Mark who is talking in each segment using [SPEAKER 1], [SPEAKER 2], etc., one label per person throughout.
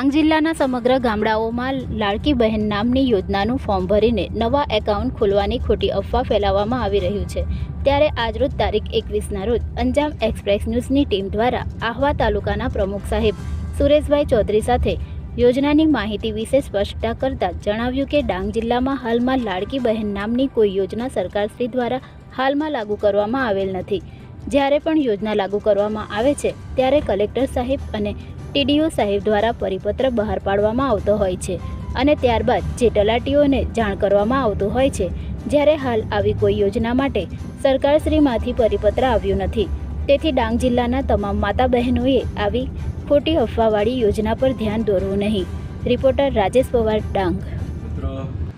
[SPEAKER 1] ડાંગ જિલ્લાના સમગ્ર ગામડાઓમાં લાડકી બહેન નામની યોજનાનું ફોર્મ ભરીને નવા એકાઉન્ટ ખોલવાની ખોટી અફવા ફેલાવવામાં આવી રહ્યું છે. ત્યારે આજરોજ તારીખ એકવીસના રોજ અંજામ એક્સપ્રેસ ન્યૂઝની ટીમ દ્વારા આહવા તાલુકાના પ્રમુખ સાહેબ સુરેશભાઈ ચૌધરી સાથે યોજનાની માહિતી વિશે સ્પષ્ટતા કરતા જણાવ્યું કે ડાંગ જિલ્લામાં હાલમાં લાડકી બહેન નામની કોઈ યોજના સરકારશ્રી દ્વારા હાલમાં લાગુ કરવામાં આવેલ નથી. જ્યારે પણ યોજના લાગુ કરવામાં આવે છે, ત્યારે કલેક્ટર સાહેબ અને ટીડીઓ સાહેબ દ્વારા પરિપત્ર બહાર પાડવામાં આવતો હોય છે અને ત્યારબાદ જે તલાટીઓને જાણ કરવામાં આવતું હોય છે, જ્યારે હાલ આવી કોઈ યોજના માટે સરકારશ્રીમાંથી પરિપત્ર આવ્યું નથી. તેથી ડાંગ જિલ્લાના તમામ માતા બહેનોએ આવી ખોટી અફવાવાળી યોજના પર ધ્યાન દોરવું નહીં. રિપોર્ટર રાજેશ પવાર, ડાંગ.
[SPEAKER 2] મિત્રો,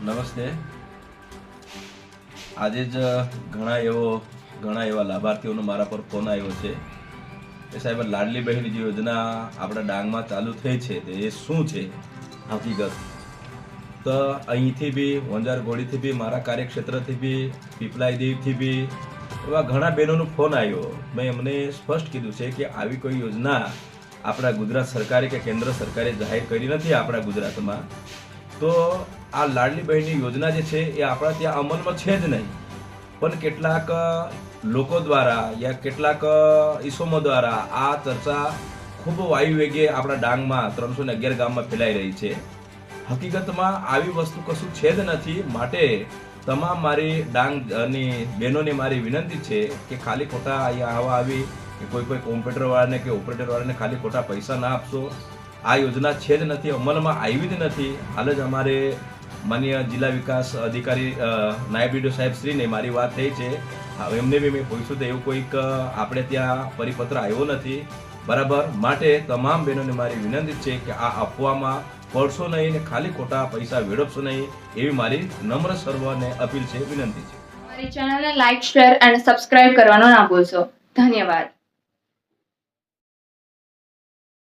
[SPEAKER 2] નમસ્તે. આજે જ ઘણા એવો ઘણા એવા લાભાર્થીઓનો મારા પર ફોન આવ્યો છે. એ સાહેબ લાડલી બહેન જે યોજના આપણા ડાંગમાં ચાલુ થઈ છે તે એ શું છે? હકીકત. તો અહીંથી બી વંજાર ગોળીથી બી, મારા કાર્યક્ષેત્રથી બી પીપલાઈ દેવથી બી એવા ઘણા બહેનોનો ફોન આવ્યો. મેં એમને સ્પષ્ટ કીધું છે કે આવી કોઈ યોજના આપણા ગુજરાત સરકારે કે કેન્દ્ર સરકારે જાહેર કરી નથી આપણા ગુજરાતમાં. તો આ લાડલી બહેનની યોજના જે છે એ આપણા ત્યાં અમલમાં છે જ નહીં. પણ કેટલાક લોકો દ્વારા યા કેટલાક ઈસમો દ્વારા આ ચર્ચા ખૂબ વાયુ વેગે આપણા ડાંગમાં ત્રણસો ને અગિયાર ગામમાં ફેલાઈ રહી છે. હકીકતમાં આવી વસ્તુ કશું છે જ નથી. માટે તમામ મારી ડાંગની બહેનોને મારી વિનંતી છે કે ખાલી ખોટા અહીંયા આવા આવી, કે કોઈ કોઈ કોમ્પ્યુટરવાળાને કે ઓપરેટરવાળાને ખાલી ખોટા પૈસા ના આપશો. આ યોજના છે જ નથી, અમલમાં આવી જ નથી. હાલ જ અમારે માન્ય જિલ્લા વિકાસ અધિકારી નાયબ ડીડીઓ સાહેબ શ્રીને મારી વાત થઈ છે. હવે એમને બી પૂછ્યું તો એવું કોઈક આપણે ત્યાં પરિપત્ર આવ્યો નથી. બરાબર? માટે તમામ બહેનોને મારી વિનંતી છે કે આ અફવામાં પડશો નહીં ને ખાલી ખોટા પૈસા વેડપશો નહીં એવી મારી નમ્ર સર્વને અપીલ છે, વિનંતી છે.
[SPEAKER 3] મારી ચેનલને લાઈક શેર અને સબસ્ક્રાઇબ કરવાનો ના ભૂલશો. ધન્યવાદ.